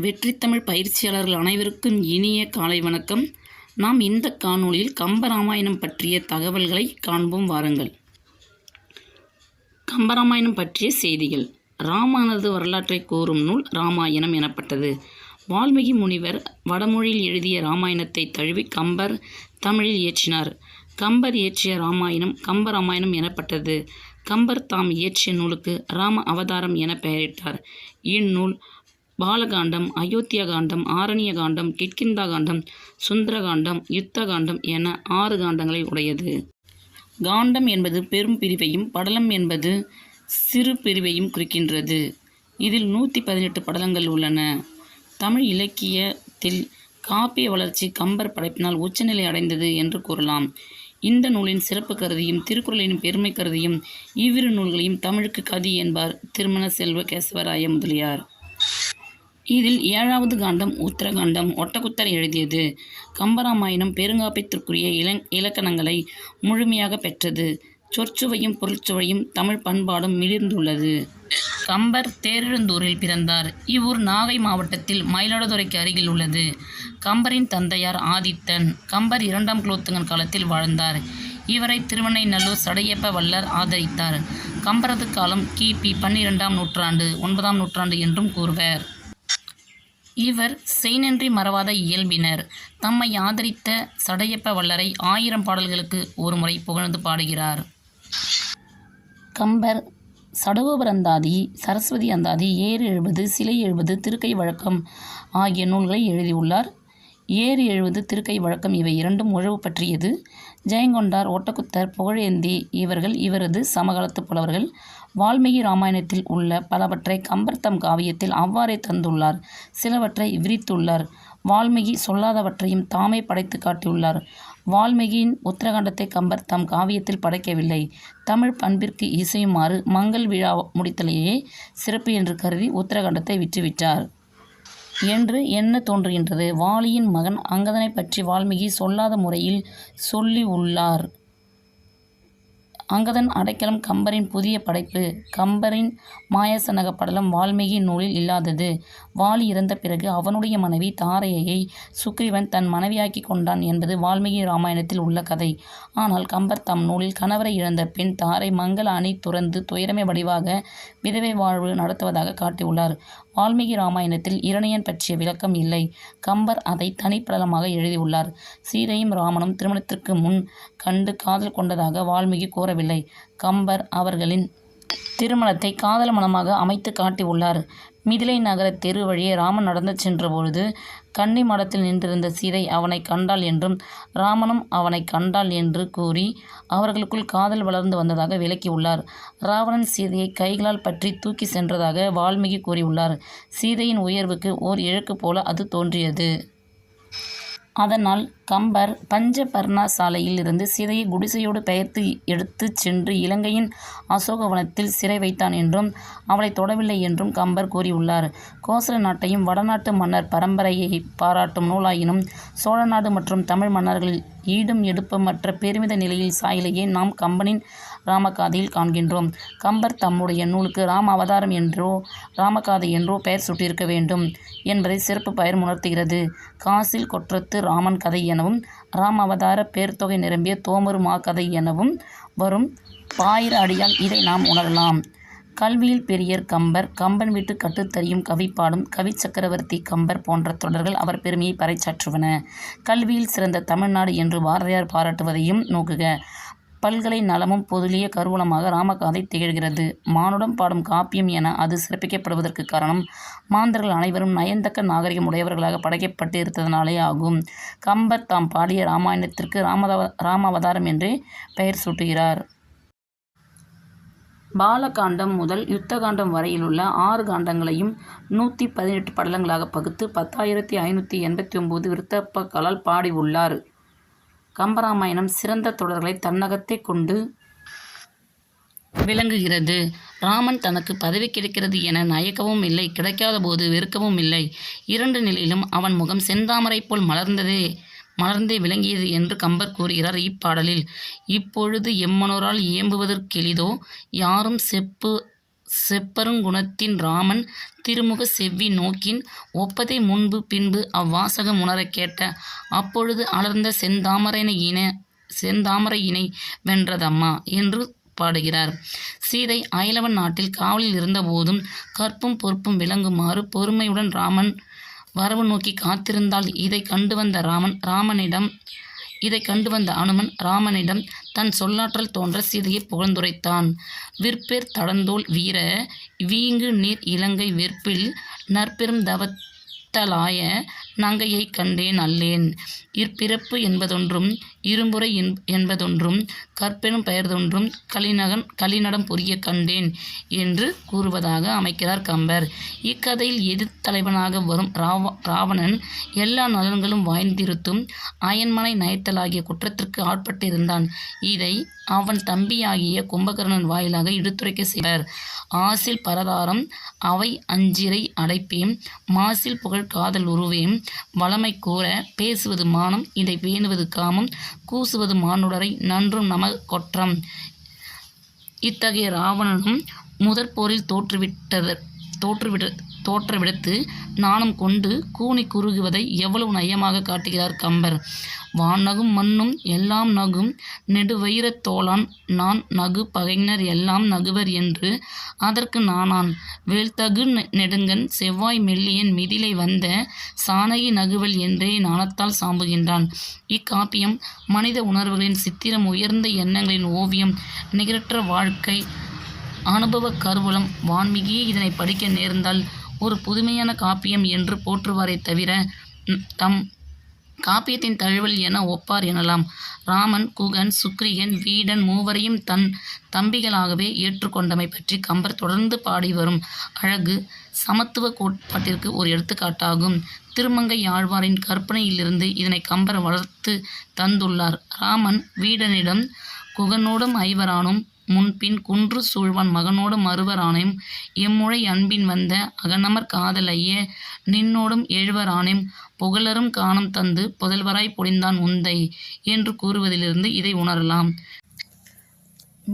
வெற்றித்தமிழ் பயிற்சியாளர்கள் அனைவருக்கும் இனிய காலை வணக்கம். நாம் இந்த காணொளியில் கம்பராமாயணம் பற்றிய தகவல்களை காண்போம் வாருங்கள். கம்பராமாயணம் பற்றிய செய்திகள். ராமானது வரலாற்றை கூறும் நூல் ராமாயணம் எனப்பட்டது. வால்மீகி முனிவர் வடமொழியில் எழுதிய ராமாயணத்தை தழுவி கம்பர் தமிழில் இயற்றினார். கம்பர் இயற்றிய ராமாயணம் கம்பராமாயணம் எனப்பட்டது. கம்பர் தாம் இயற்றிய நூலுக்கு ராம அவதாரம் என பெயரிட்டார். இந்நூல் பாலகாண்டம் அயோத்தியா காண்டம் ஆரண்ய காண்டம் கிட்கிந்தா காண்டம் சுந்தரகாண்டம் யுத்த காண்டம் என ஆறு காண்டங்களை உடையது. காண்டம் என்பது பெரும் பிரிவையும் படலம் என்பது சிறு பிரிவையும் குறிக்கின்றது. இதில் நூற்றி பதினெட்டு படலங்கள் உள்ளன. தமிழ் இலக்கியத்தில் காப்பிய வளர்ச்சி கம்பர் படைப்பினால் உச்சநிலை அடைந்தது என்று கூறலாம். இந்த நூலின் சிறப்பு கருதியும் திருக்குறளின் பெருமை கருதியும் இவ்விரு நூல்களையும் தமிழுக்கு கதி என்பார் திருமண செல்வ கேசவராய முதலியார். இதில் ஏழாவது காண்டம் உத்தரகாண்டம் ஒட்டக்குத்தர் எழுதியது. கம்பராமாயணம் பெருங்காப்பியத்திற்குரிய இல இலக்கணங்களை முழுமையாக பெற்றது. சொற்சுவையும் பொருட்சுவையும் தமிழ் பண்பாடும் மிளிர்ந்துள்ளது கம்பர் தேரெழுந்தூரில் பிறந்தார். இவ்வூர் நாகை மாவட்டத்தில் மயிலாடுதுறைக்கு அருகில் உள்ளது. கம்பரின் தந்தையார் ஆதித்தன் கம்பர் இரண்டாம் குலோத்துங்கன் காலத்தில் வாழ்ந்தார். இவரை திருவண்ணைநல்லூர் சடையப்ப வல்லர் ஆதரித்தார். கம்பரது காலம் கிபி பன்னிரெண்டாம் நூற்றாண்டு ஒன்பதாம் நூற்றாண்டு என்றும் கூறுவர். இவர் செய்நன்றி மறவாத இயல்பினர். தம்மை ஆதரித்த சடையப்ப வல்லரை ஆயிரம் பாடல்களுக்கு ஒரு முறை புகழ்ந்து பாடுகிறார். கம்பர் சடகோபரந்தாதி சரஸ்வதி அந்தாதி ஏறு எழுபது சிலை எழுபது திருக்கை வழக்கம் ஆகிய நூல்களை எழுதியுள்ளார். ஏறு எழுபது திருக்கை வழக்கம் இவை இரண்டும் உழவு பற்றியது. ஜெயங்கொண்டார் ஒட்டக்குத்தர் புகழேந்தி இவர்கள் இவரது சமகாலத்து புலவர்கள். வால்மீகி ராமாயணத்தில் உள்ள பலவற்றை கம்பர் தம் காவியத்தில் அவ்வாறே தந்துள்ளார். சிலவற்றை விரித்துள்ளார் வால்மீகி சொல்லாதவற்றையும் தாமே படைத்து காட்டியுள்ளார். வால்மீகியின் உத்தரகாண்டத்தை கம்பர் தம் காவியத்தில் படைக்கவில்லை. தமிழ் பண்பிற்கு இசையுமாறு மங்கள் விழா முடித்தலையே சிறப்பு என்று கருதி உத்தரகாண்டத்தை விற்றுவிட்டார். என்று எண்ண தோன்றுகின்றது? வாலியின் மகன் அங்கதனை பற்றி வால்மீகி சொல்லாத முறையில் சொல்லி உள்ளார் அங்கதன் அடைக்கலம் கம்பரின் புதிய படைப்பு கம்பரின் மாயசனக படலம் வால்மீகி நூலில் இல்லாதது. வாலி இறந்த பிறகு அவனுடைய மனைவி தாரையை சுக்ரீவன் தன் மனைவியாக்கி கொண்டான் என்பது வால்மீகி ராமாயணத்தில் உள்ள கதை. ஆனால் கம்பர் தம் நூலில் கணவரை இழந்த பெண் தாரை மங்கள அணி துறந்து துயரமே வடிவாக விதவை வாழ்வு நடத்துவதாக காட்டியுள்ளார். வால்மீகி ராமாயணத்தில் இரணையன் பற்றிய விளக்கம் இல்லை. கம்பர் அதை தனிப்படலமாக எழுதியுள்ளார். சீதையும் ராமனும் திருமணத்திற்கு முன் கண்டு காதல் கொண்டதாக வால்மீகி கூறவில்லை. கம்பர் அவர்களின் திருமணத்தை காதல் மனமாக அமைத்து காட்டியுள்ளார். மிதிலை நகர தெரு வழியே ராமன் நடந்து சென்றபொழுது கன்னி மடத்தில் நின்றிருந்த சீதை அவனை கண்டாள் என்றும் ராமனும் அவனை கண்டாள் என்று கூறி அவர்களுக்குள் காதல் வளர்ந்து வந்ததாக விளக்கியுள்ளார் ராவணன் சீதையை கைகளால் பற்றி தூக்கி சென்றதாக வால்மீகி கூறியுள்ளார். சீதையின் உயர்வுக்கு ஓர் இழக்கு போல அது தோன்றியது. அதனால் கம்பர் பஞ்சபர்ணா சாலையில் இருந்து சீதையை குடிசையோடு பெயர்த்து எடுத்துச் சென்று இலங்கையின் அசோகவனத்தில் சிறை வைத்தான் என்றும் அவளை தொடவில்லை என்றும் கம்பர் கூறியுள்ளார். கோசல நாட்டையும் வடநாட்டு மன்னர் பரம்பரையை பாராட்டும் நூலாயினும் சோழ நாடு மற்றும் தமிழ் மன்னர்களில் ஈடும் எடுப்பமற்ற பெருமித நிலையில் சாயிலேயே நாம் கம்பனின் ராமகாதையில் காண்கின்றோம். கம்பர் தம்முடைய நூலுக்கு ராம அவதாரம் என்றோ ராமகாதை என்றோ பெயர் சுட்டிருக்க வேண்டும் என்பதை சிறப்பு பெயர் உணர்த்துகிறது. காசில் கொற்றத்து ராமன் கதை எனவும் ராம அவதார பேர்த்தொகை நிரம்பிய தோமரு மா கதை எனவும் வரும் பாயிர அடியால் இதை நாம் உணரலாம். கல்வியில் பெரியர் கம்பர் கம்பன் வீட்டு கட்டுத்தறியும் கவிப்பாடும் கவி சக்கரவர்த்தி கம்பர் போன்ற தொடர்கள் அவர் பெருமையை பறைச்சாற்றுவன கல்வியில் சிறந்த தமிழ்நாடு என்று பாரதியார் பாராட்டுவதையும் நோக்குக. பல்கலை நலமும் பொதுளிய கருவூலமாக ராமகாதை திகழ்கிறது. மானுடம் பாடும் காப்பியம் என அது சிறப்பிக்கப்படுவதற்கு காரணம் மாந்தர்கள் அனைவரும் நயந்தக்க நாகரிகம் உடையவர்களாக படைக்கப்பட்டு இருந்ததனாலே ஆகும். கம்பர் தாம் பாடிய ராமாயணத்திற்கு ராமதவ ராமாவதாரம் என்றே பெயர் சூட்டுகிறார். பாலகாண்டம் முதல் யுத்தகாண்டம் வரையிலுள்ள ஆறு காண்டங்களையும் நூற்றி பதினெட்டு படலங்களாக பகுத்து பத்தாயிரத்தி ஐநூற்றி எண்பத்தி ஒம்பது விருத்தப்பக்களால் பாடியுள்ளார். கம்பராமாயணம் சிறந்த தொடர்களை தன்னகத்தை கொண்டு விளங்குகிறது. ராமன் தனக்கு பதவி கிடைக்கிறது என நயக்கவும் இல்லை கிடைக்காத போது வெறுக்கவும் இல்லை. இரண்டு நிலையிலும் அவன் முகம் செந்தாமரை போல் மலர்ந்ததே மலர்ந்தே விளங்கியது என்று கம்பர் கூறுகிறார் இப்பாடலில். இப்பொழுது எம்மனோரால் இயம்புவதற்கெளிதோ யாரும் செப்பு செப்பருங்குணத்தின் ராமன் திருமுக செவ்வி நோக்கின் ஒப்பதை முன்பு பின்பு அவ்வாசகம் உணரக் கேட்ட. அப்பொழுது அலர்ந்த செந்தாமரையின செந்தாமரையினை வென்றதம்மா என்று பாடுகிறார். சீதை அயலவன் நாட்டில் காவலில் இருந்தபோதும் கற்பும் பொறுப்பும் விளங்குமாறு பொறுமையுடன் ராமன் வரவு நோக்கி காத்திருந்தால் இதை கண்டு வந்த ராமன் ராமனிடம் இதை கண்டு வந்த அனுமன் ராமனிடம் தன் சொல்லாற்றல் தோன்ற சீதையை புகழ்ந்துரைத்தான். விற்பேர் தடந்தோல் வீர வீங்கு நீர் இலங்கை வெற்பில் நற்பெரும் தவத்தலாய நங்கையைக் கண்டேன் அல்லேன். இற்பிறப்பு என்பதொன்றும் இரும்புரை என்- என்பதொன்றும் கற்பெனும் பெயர்தொன்றும் கலிநகன் கலிநடம் புரிய கண்டேன் என்று கூறுவதாக அமைக்கிறார் கம்பர். இக்கதையில் எதிர்த்தலைவனாக வரும் ராவ ராவணன் எல்லா நலன்களும் வாய்ந்திருத்தும் அயன்மனை நயத்தலாகிய குற்றத்திற்கு ஆட்பட்டிருந்தான். இதை அவன் தம்பியாகிய கும்பகர்ணன் வாயிலாக எடுத்துரைக்க செய்வர். ஆசில் பரதாரம் அவை அஞ்சிரை அடைப்பேம் மாசில் புகழ் காதல் உருவேம் வளமை கூற பேசுவது மானம் இதை பேணுவது காமம் கூசுவது மானுடரை நன்றும் நம கொற்றம். இத்தகைய ராவணனும் முதற் போரில் தோற்றுவிட்டத தோற்றுவிட தோற்றவிடத்து நாணம் கொண்டு கூனி குறுகுவதை எவ்வளவு நயமாக காட்டுகிறார் கம்பர். வானகும் மண்ணும் எல்லாம் நகும் நெடுவயிரத் தோளான் நான் நகு பகைஞர் எல்லாம் நகுவர் என்று அதற்கு நானான் வேல்தகு நெ- நெடுங்கன் செவ்வாய் மெல்லியன் மிதிலை வந்த சானகி நகுவல் என்றே நாணத்தால் சாம்புகின்றான். இக்காப்பியம் மனித உணர்வுகளின் சித்திரம் உயர்ந்த எண்ணங்களின் ஓவியம் நிகரற்ற வாழ்க்கை அனுபவ கருவூலம் வான்மீகியே இதனை படிக்க நேர்ந்தால் ஒரு புதுமையான காப்பியம் என்று போற்றுவாரே தவிர தம் காப்பியத்தின் தழுவல் என ஒப்பார் எனலாம். ராமன் குகன் சுக்ரீகன் வீடன் மூவரையும் தன் தம்பிகளாகவே ஏற்றுக்கொண்டமை பற்றி கம்பர் தொடர்ந்து பாடி வரும் அழகு சமத்துவ கோட்பாட்டிற்கு ஒரு எடுத்துக்காட்டாகும். திருமங்கை ஆழ்வாரின் கற்பனையிலிருந்து இதனை கம்பர் வளர்த்து தந்துள்ளார். ராமன் வீடனிடம் குகனோடும் ஐவரானும் முன்பின் குன்று சூழ்வான் மகனோடும் அறுவரானேம் எம்முழை அன்பின் வந்த அகநமர் காதலைய நின்னோடும் எழுவரானேம் புகழரும் காணம் தந்து புதல்வராய் பொழிந்தான் உந்தை என்று கூறுவதிலிருந்து இதை உணரலாம்.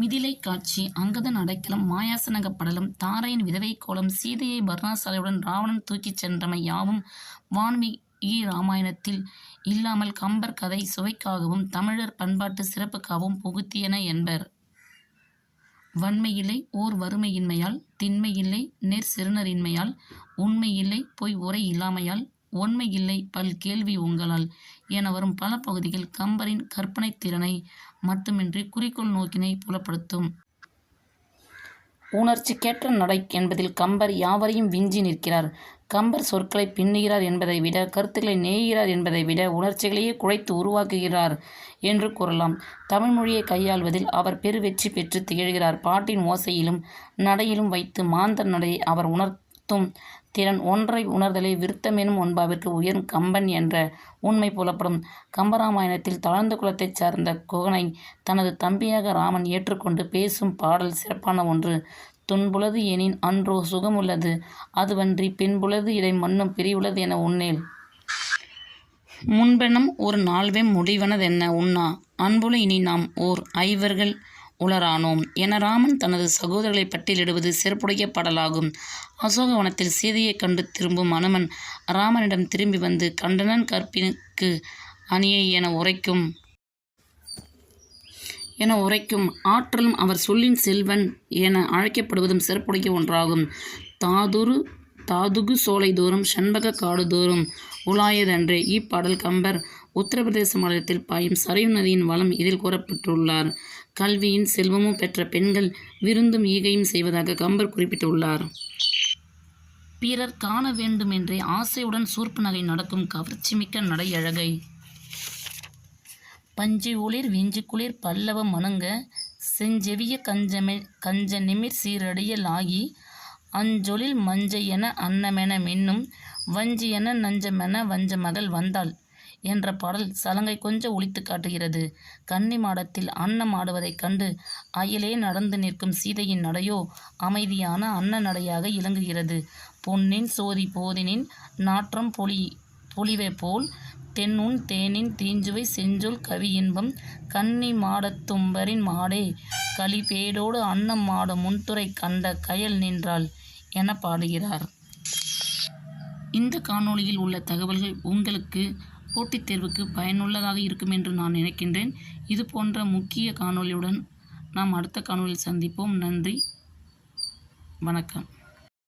மிதிலை காட்சி அங்கதன் அடைக்கலம் மாயாசனக படலம் தாரையின் விதவை கோலம் சீதையை பர்ணாசாலையுடன் ராவணன் தூக்கிச் சென்றமை யாவும் வான்மீகி ராமாயணத்தில் இல்லாமல் கம்பர் கதை சுவைக்காகவும் தமிழர் பண்பாட்டு சிறப்புக்காகவும் புகுத்தியன என்பர். வன்மையில்லை ஓர் வறுமையின்மையால் திண்மையில்லை நெற் சிறுநரின்மையால் உண்மையில்லை பொய் உரை இல்லாமையால் ஒன்மையில்லை பல் கேள்வி உங்களால் என வரும் பல பகுதிகள் கம்பரின் கற்பனை திறனை மட்டுமின்றி குறிக்கோள் நோக்கினை புலப்படுத்தும். உணர்ச்சிக்கேற்ற நடை என்பதில் கம்பர் யாவரையும் விஞ்சி நிற்கிறார். கம்பர் சொற்களை பின்னுகிறார் என்பதை விட கருத்துக்களை நெய்கிறார் என்பதை விட உணர்ச்சிகளையே குழைத்து உருவாக்குகிறார் என்று கூறலாம். தமிழ்மொழியை கையாள்வதில் அவர் பெருவெற்றி பெற்று திகழ்கிறார். பாட்டின் ஓசையிலும் நடையிலும் வைத்து மாந்தர் நடையை அவர் உணர்த்தும் திறன் ஒன்றை உணர்தலை விருத்தமெனும் ஒன்பாவிற்கு உயரும் கம்பன் என்ற உண்மை புலப்படும். கம்பராமாயணத்தில் தாழ்ந்த குலத்தைச் சார்ந்த குகனை தனது தம்பியாக ராமன் ஏற்றுக்கொண்டு பேசும் பாடல் சிறப்பான ஒன்று. துன்புலது எனின் அன்றோ சுகமுள்ளது. அதுவன்றி பின்புலது இடை மண்ணும் பிரிவுள்ளது என உன்னேல். முன்பெனும் ஒரு நாள்வே முடிவனதென்ன உண்ணா? அன்புல இனி நாம் ஓர் ஐவர்கள் உளரானோம். என ராமன் தனது சகோதரர்களை பட்டியலிடுவது சிறப்புடைய பாடலாகும். அசோகவனத்தில் சீதையைக் கண்டு திரும்பும் அனுமன் ராமனிடம் திரும்பி வந்து கண்டனன் கற்பினுக்கு அணியை என உரைக்கும் என உரைக்கும் ஆற்றலும் அவர் சொல்லின் செல்வன் என அழைக்கப்படுவதும் சிறப்புடைய ஒன்றாகும். தாதுரு தாதுகு சோலை தோறும் சண்பக காடு தோறும் உலாயதன்றே இப்பாடல் கம்பர் உத்தரப்பிரதேச மாநிலத்தில் பாயும் சரையு நதியின் வளம் இதில் கூறப்பட்டுள்ளார். கல்வியின் செல்வமும் பெற்ற பெண்கள் விருந்தும் ஈகையும் செய்வதாக கம்பர் குறிப்பிட்டுள்ளார். பிறர் காண வேண்டுமென்றே ஆசையுடன் சூர்ப்பு நகை நடக்கும் கவர்ச்சிமிக்க நடையழகை பஞ்சு ஒளிர் விஞ்சு குளிர் பல்லவ மணங்க செஞ்செவிய கஞ்சமெ கஞ்ச நிமிர் சீரடியல் ஆகி அஞ்சொலில் மஞ்சை என அன்னமென மின்னும் வஞ்சி என நஞ்சமென வஞ்ச மகள் வந்தாள் என்ற பாடல் சலங்கை கொஞ்சம் ஒழித்து காட்டுகிறது. கன்னி மாடத்தில் அன்னம் ஆடுவதைக் கண்டு அயலே நடந்து நிற்கும் சீதையின் நடையோ அமைதியான அன்ன நடையாக இலங்குகிறது. பொன்னின் சோதி போதினின் நாற்றம் பொலி பொலிவை போல் தென்னுன் தேனின் தீஞ்சுவை செஞ்சொல் கவி இன்பம் கன்னி மாடத்தும்பரின் மாடே களிபேடோடு அன்னம் மாட முன்துறை கண்ட கயல் நின்றாள் என பாடுகிறார். இந்த காணொளியில் உள்ள தகவல்கள் உங்களுக்கு போட்டித் தேர்வுக்கு பயனுள்ளதாக இருக்கும் என்று நான் நினைக்கின்றேன். இது போன்ற முக்கிய காணொளியுடன் நாம் அடுத்த காணொலியில் சந்திப்போம். நன்றி, வணக்கம்.